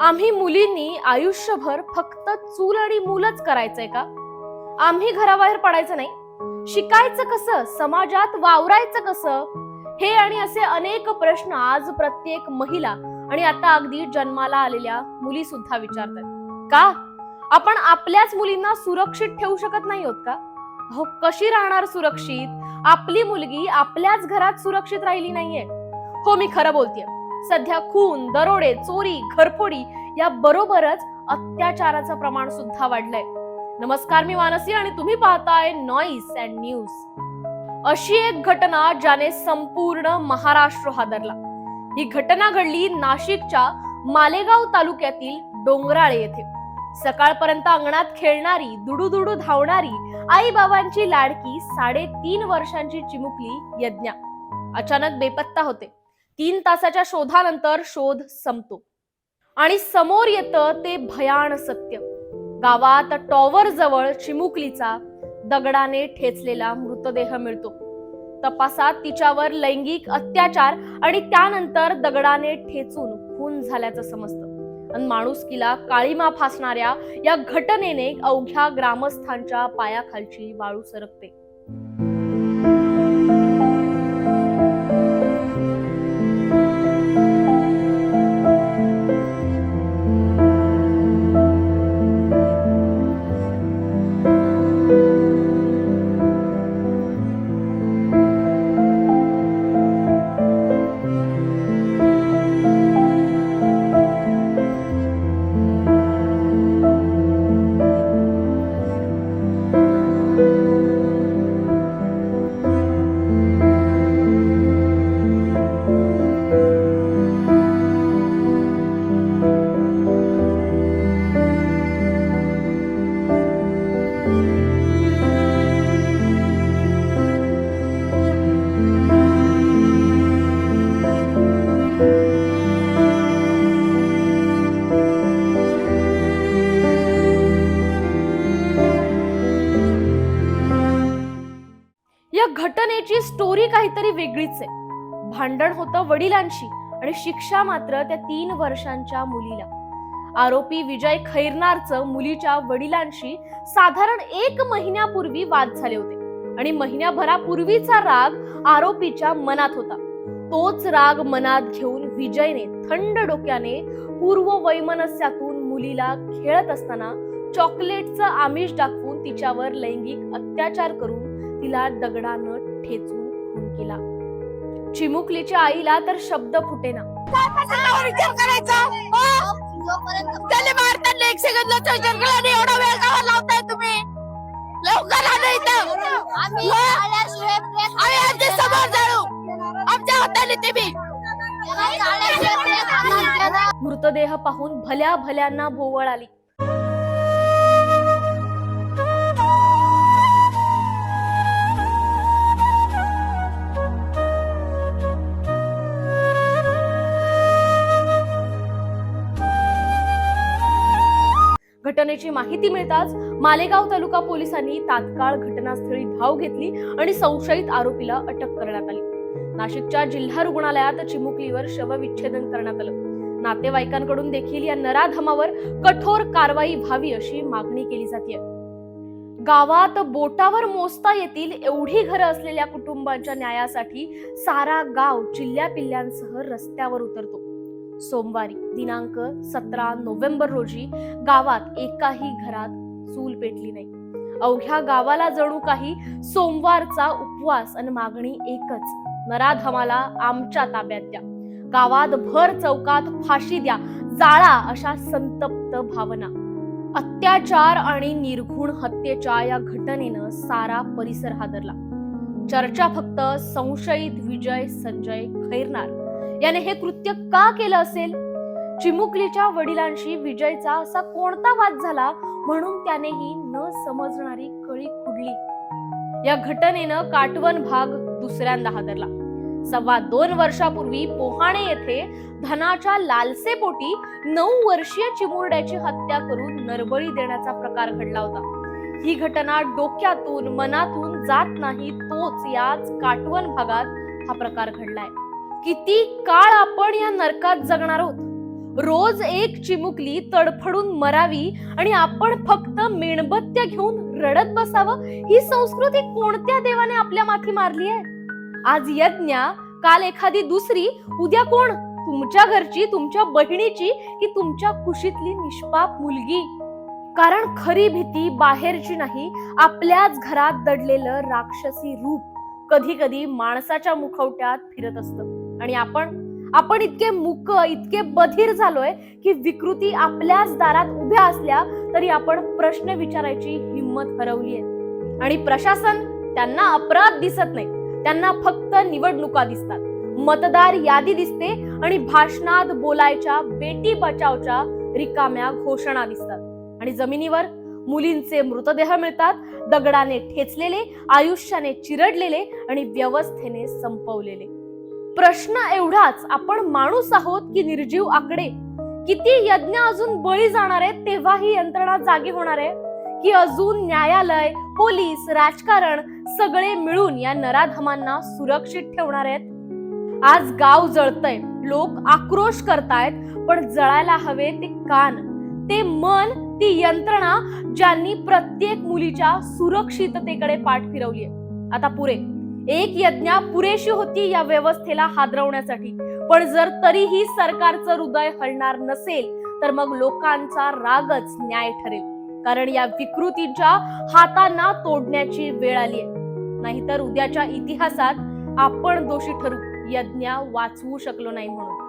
आम्ही मुलींनी आयुष्यभर फक्त चूल आणि मूलच करायचंय का? आम्ही घराबाहेर पडायचं नाही. शिकायचं कसं? समाजात वावरायचं कसं? हे आणि असे अनेक प्रश्न आज प्रत्येक महिला आणि आता अगदी जन्माला आलेल्या मुली सुद्धा विचारतात. का? आपण आपल्याच मुलींना सुरक्षित ठेवू शकत नाही होत का? हो कशी राहणार सुरक्षित? आपली मुलगी आपल्याच घरात सुरक्षित राहिली नाहीये. हो मी खरं बोलतेय. सध्या खून दरोडे चोरी घरफोडी या बरोबरच अत्याचाराचं प्रमाण सुद्धा वाढलंय. नमस्कार मी मानसी आणि तुम्ही पाहताय नॉईस अँड न्यूज अशी एक घटना ज्याने संपूर्ण महाराष्ट्र हादरला. ही घटना घडली नाशिकच्या मालेगाव तालुक्यातील डोंगराळे येथे. सकाळपर्यंत अंगणात खेळणारी दुडूदुडू धावणारी आई बाबांची लाडकी साडेतीन वर्षांची चिमुकली यज्ञा. अचानक बेपत्ता होते. तीन तासाच्या शोधानंतर शोध संपतो. आणि समोर येतं ते भयान सत्य. गावात टॉवर जवळ चिमुकलीचा दगडाने ठेचलेला मृतदेह मिळतो. तपासात तिच्यावर लैंगिक अत्याचार आणि त्यानंतर दगडाने ठेचून खून झाल्याचं समजतं. आणि माणुसकीला काळीमा फासणाऱ्या या घटनेने अवघ्या ग्रामस्थांच्या पायाखालची वाळू सरकते. घटनेची स्टोरी काहीतरी वेगळीच आहे. भांडण होतं वडिलांशी आणि शिक्षा मात्र त्या तीन वर्षांच्या मुलीला. आरोपी विजय खैरनारचं मुलीच्या वडिलांशी साधारण एक महिन्यापूर्वी वाद झाले होते आणि महिन्याभरापूर्वीचा राग आरोपीच्या मनात होता. तोच राग मनात घेऊन विजयने थंड डोक्याने पूर्व वैमनस्यातून मुलीला खेळत असताना चॉकलेटचं आमिष दाखवून तिच्यावर लैंगिक अत्याचार करून तिला दगडानं ठेचून खून केला. चिमुकलीच्या आईला तर शब्द फुटेना. त्याला विचार करायचा? हो? त्याला मारताना एक सेकंदला विचार केला आणि एवढा वेळ का लावताय तुम्ही. लवकर आणा इथं. हो? आम्ही आमच्यासमोर जाळू आमच्या हाताने तुम्ही. मृतदेह पाहून भल्या भल्यांना भोवळ आली. घटनेची माहिती मिळताच मालेगाव तालुका पोलिसांनी तात्काळ घटनास्थळी धाव घेतली आणि संशयित आरोपीला अटक करण्यात आली. नाशिकच्या जिल्हा रुग्णालयात चिमुकलीवर शवविच्छेदन करण्यात आलं. नातेवाईकांकडून देखील या नराधमावर कठोर कारवाई व्हावी अशी मागणी केली जाते गावात बोटावर मोजता येतील एवढी घरं असलेल्या कुटुंबांच्या न्यायासाठी सारा गाव चिल्ल्या पिल्ल्यांसह रस्त्यावर उतरतो. सोमवारी दिनांक सतरा नोव्हेंबर रोजी गावात एकाही घरात चूल पेटली नाही. अवघ्या गावाला जणू काही सोमवारचा उपवास आणि मागणी एकच नराधमाला आमच्या ताब्यात द्या. गावात भर चौकात फाशी द्या जाळा अशा संतप्त भावना. अत्याचार आणि निर्घुण हत्येच्या या घटनेनं सारा परिसर हादरला. चर्चा फक्त संशयित विजय संजय खैरनार. याने हे कृत्य का केलं असेल? चिमुकलीच्या वडिलांशी विजयचा असा कोणता वाद झाला म्हणून त्याने ही न समजणारी कळी खुडली. या घटनेनं काटवण भाग दुसऱ्यांदा हादरला. सव्वा दोन वर्षापूर्वी पोहाणे येथे धनाच्या लालसेपोटी नऊ वर्षीय चिमुरड्याची हत्या करून नरबळी देण्याचा प्रकार घडला होता. ही घटना डोक्यातून मनातून जात नाही तोच याच काटवण भागात हा प्रकार घडलाय. किती काळ आपण या नरकात जगणार आहोत? रोज एक चिमुकली तडफडून मरावी आणि आपण फक्त मेणबत्त्या घेऊन रडत बसावं ही संस्कृती कोणत्या देवाने आपल्या माथी मारली आहे? आज यज्ञा काल एखादी दुसरी उद्या कोण? तुमच्या घरची तुमच्या बहिणीची की तुमच्या कुशीतली निष्पाप मुलगी? कारण खरी भीती बाहेरची नाही आपल्याच घरात दडलेलं राक्षसी रूप कधी कधी माणसाच्या मुखवट्यात फिरत असतं. आणि आपण आपण इतके मुक इतके बधीर झालोय की विकृती आपल्याच दारात उभ्या असल्या तरी आपण प्रश्न विचारायची हिंमत हरवलीये. आणि प्रशासन त्यांना अपराध दिसत नाही. त्यांना फक्त निवडणुका दिसतात. मतदार यादी दिसते आणि भाषणात बोलायच्या बेटी बचावच्या रिकाम्या घोषणा दिसतात. आणि जमिनीवर मुलींचे मृतदेह मिळतात दगडाने ठेचलेले आयुष्याने चिरडलेले आणि व्यवस्थेने संपवलेले. प्रश्न एवढाच आपण माणूस आहोत की निर्जीव आकडे. किती यज्ञ अजून बळी जाणार आहेत तेव्हा ही यंत्रणा जागी होणार आहे. की अजून न्यायालय पोलीस राजकारण सगळे मिळून या नराधमांना सुरक्षित ठेवणार आहेत. आज गाव जळतय लोक आक्रोश करतायत पण जळायला हवे ते कान. ते मन ती यंत्रणा ज्यांनी प्रत्येक मुलीच्या सुरक्षिततेकडे पाठ फिरवली आता पुरे. एक यज्ञा पुरेशी होती या व्यवस्थेला हादरवण्यासाठी. पण जर तरीही सरकारचं हृदय हलणार नसेल तर मग लोकांचा रागच न्याय ठरेल. कारण या विकृतीच्या हातांना तोडण्याची वेळ आली आहे नाहीतर उद्याच्या इतिहासात आपण दोषी ठरू. यज्ञा वाचवू शकलो नाही म्हणून.